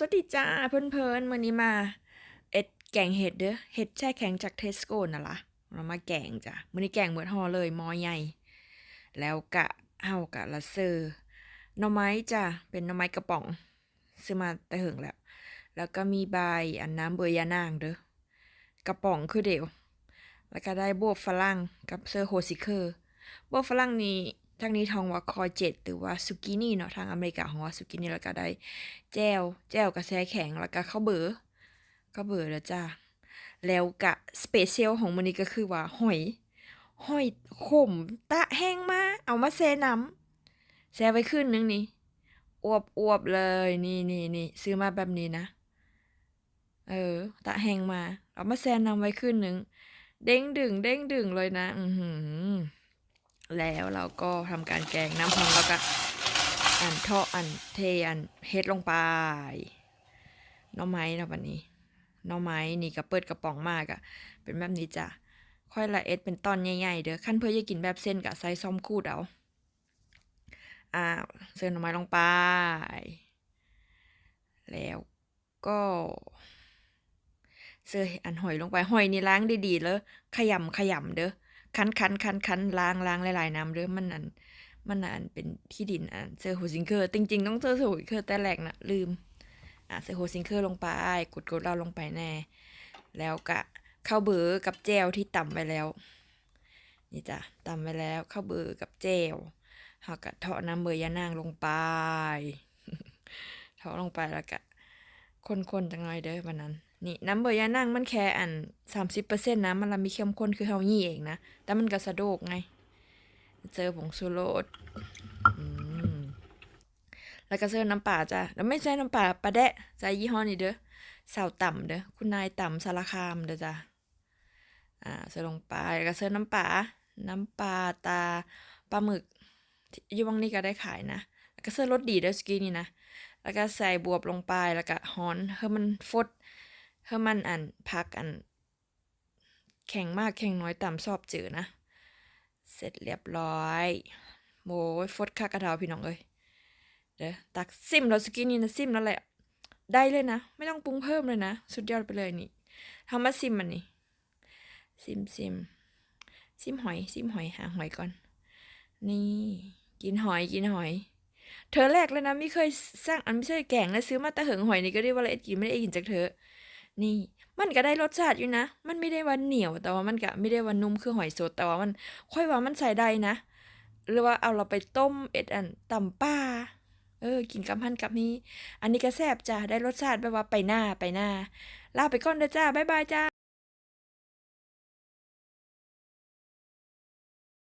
สวัสดีจ้าเพื่อนๆวันนี้มาเอ็ดแกงเห็ดเด้อเห็ดแช่แข็งจากเทสโก้น่ะล่ะเรามาแกงจ้ะมื้อนี้แกงเหมือนห่อเลยมอใหญ่ แล้วกะเฮากะละเซอร์หน่อไม้จ้ะเป็นหน่อไม้กระป๋อง ซื้อมาแต่หิงแล้ว แล้วก็มีใบอันน้ำเบยยานางเด้อกระป๋องคือเดียว แล้วก็ได้บวบฝรั่งกับเซอร์โฮซิเคอร์บวบฝรั่งนี้ ทางนี้ทองว่าคอยเจ็ดหรือว่าซุกินี่เนาะทางอเมริกาของว่าซุกินี่แล้วก็ได้แจวแจวกระแสแข็งแล้วก็ข้าวเบอข้าวเบอแล้วจ้าแล้วกะสเปเชียลของมันนี้ก็คือว่าหอยหอยขมตะแห้งมาเอามาแช่น้ำแช่ไว้คืนนึงนี่อวบอวบเลยนี่นี่นี่ซื้อมาแบบนี้นะ เออ ตะแห้งมา เอามาแช่น้ำไว้คืนนึงเด้งดึงเด้งดึงเลยนะ อือหือ แล้วเราก็ทำการแกงน้ำพองแล้วก็อันเทาะอันเทอันเฮ็ดลงไปน้อไม้นะวันนี้น้อไม้นี่ก็เปิดกระป๋องมากอะเป็นแบบนี้จ้ะค่อยละเอ็ดเป็นตอนใหญ่ๆเด้อขั้นเพื่อจะกินแบบเส้นกับใส่ซ้อมคูดเอาอ้าเสิร์ฟน่อไม้ลงไป แล้วก็เสิร์ฟอันหอยลงไปหอยนี่ล้างดีๆแล้วขยำขยำเด้อ คันคันคันคันล้างล้างหลายๆน้ำเด้อมันอันมันอันเป็นที่ดินอันเซอร์โฮซิงเคอร์จริง ๆ ต้องเซอร์โฮซิงเคอร์แต่แรกนะลืมอะเซอร์โฮซิงเคอร์ลงไปกดกดเราลงไปแน่ แล้วกะข้าวเบอร์กับแจวที่ต่ำไปแล้ว นี่จ้ะต่ำไปแล้วข้าวเบอร์กับแจวเฮากะเทาะน้ำเบอร์ยานางลงไปเทาะลงไปแล้วกะ คนๆจังหน่อยเด้อวันนั้น นี่น้ำเบอร์ยานางมันแค่อันสามสิบเปอร์เซ็นต์นะมันละมีเข้มข้นคือเฮายี่เองนะ แต่มันก็สะดวกไง เจอผงชูรสอืมแล้วก็เสิร์ฟน้ำปลาจ้ะแล้วไม่ใช่น้ำปลาปลาแดะใจยี่ห้อนี้เด้อสาวต่ำเด้อคุณนายต่ำสารคามเด้อจ้ะอ่าเสิร์ลงไปแล้วก็เสิร์น้ำปลาน้ำปลาตาปลาหมึกที่วังนี้ก็ได้ขายนะแล้วก็เสิร์รสดีเด้อสกี้นี่นะ แล้วก็ใส่บวบลงไปแล้วก็ฮ้อนให้มันฟดให้มันอันพักอัน แข็งมากแข็งน้อยตามชอบจืดนะ เสร็จเรียบร้อยโอ้ยฟดคากระดาพี่น้องเอ้ยเดี๋ยวตักซิมแล้วสกินนี่นะซิมแล้วแหละได้เลยนะ ไม่ต้องปรุงเพิ่มเลยนะ สุดยอดไปเลยนี่ทำมาซิมมันนี่ซิมซิมซิมหอยซิมหอยหาหอยก่อน นี่ กินหอยกินหอย เธอแรกเลยนะไม่เคยสร้างอันไม่ใช่แกงแล้วซื้อมาต่เหิงหอยนี่ก็ได้ว่าละเอ็ดกินไม่ได้กินจากเธอ นี่ มันก็ได้รสชาติอยู่นะ มันไม่ได้ว่าเหนียวแต่ว่ามันก็ไม่ได้ว่านุ่มคือหอยสดแต่ว่ามัน ค่อยว่ามันใส่ได้นะ หรือว่าเอาเราไปต้มเอ็ดอันตำป่าเออกินกับพันกับนี้ อันนี้ก็แซ่บจ้ะได้รสชาติแบบว่าไปหน้าไปหน้าลาไปก่อนเด้อจ้าบ๊ายบายจ้า